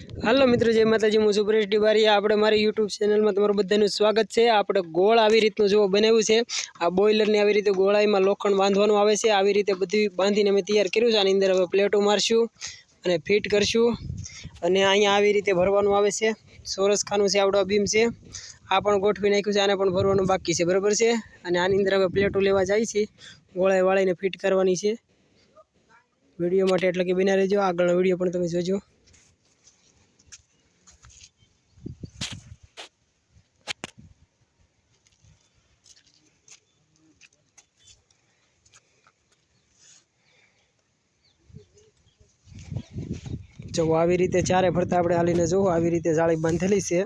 હાલો મિત્રો, જય માતાજી, હું સુપરેશ ડિબારી આપણે મારી યુટ્યુબ ચેનલમાં તમારું બધાનું સ્વાગત છે. આપણે ગોળ આવી રીતનું જો બનાવ્યું છે. આ બોઇલરને આવી રીતે ગોળાઈમાં લોખંડ બાંધવાનું આવે છે. આવી રીતે બધી બાંધીને અમે તૈયાર કર્યું છે. આની અંદર હવે પ્લેટો મારશું અને ફિટ કરશું. અને અહીંયા આવી રીતે ભરવાનું આવે છે. સોરસ ખાનું છે આપણો બીમ છે. આ પણ ગોઠવી નાખ્યું છે, આને પણ ભરવાનું બાકી છે. બરાબર છે? અને આની અંદર હવે પ્લેટો લેવા જાય છે. ગોળાઈ વાળીને ફિટ કરવાની છે. વીડિયો માટે એટલે કે બિના રહેજો. આગળનો વીડિયો પણ તમે જોજો. જો આવી રીતે ચારે ફરતા આપણે હાલીને જોવો આવી રીતે જાળી બાંધેલી છે.